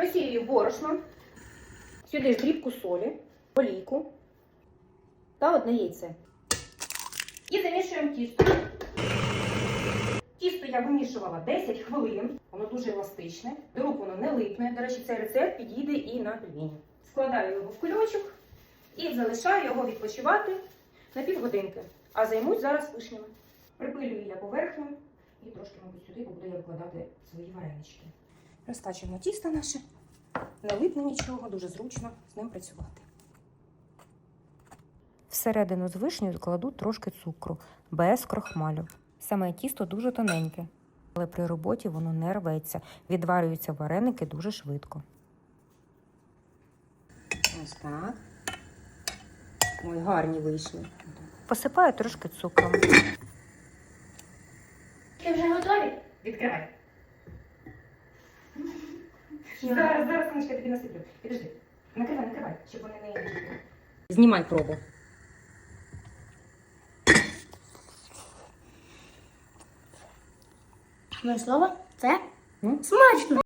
Просіюю борошно, сюди дрібку солі, олійку та одне яйце. І замішуємо тісто. Тісто я вимішувала 10 хвилин, воно дуже еластичне, до рук воно не липне. До речі, цей рецепт підійде і на пельмені. Складаю його в кульочок і залишаю його відпочивати на півгодинки. А займусь зараз вишнями. Припилюю я поверхню і трошки, мабуть, сюди буду я викладати свої варенички. Розкачуємо тісто наше, не липне нічого, дуже зручно з ним працювати. Всередину з вишнею кладу трошки цукру, без крохмалю. Саме тісто дуже тоненьке, але при роботі воно не рветься. Відварюються вареники дуже швидко. Ось так. Ой, гарні вийшли. Посипаю трошки цукром. Ти вже готові? Відкривай. Зараз, зараз, сонечка, тобі насиплю. Підожди. Накривай, накривай, щоб вони не... Знімай пробу. Моє слово, це Ну? смачно.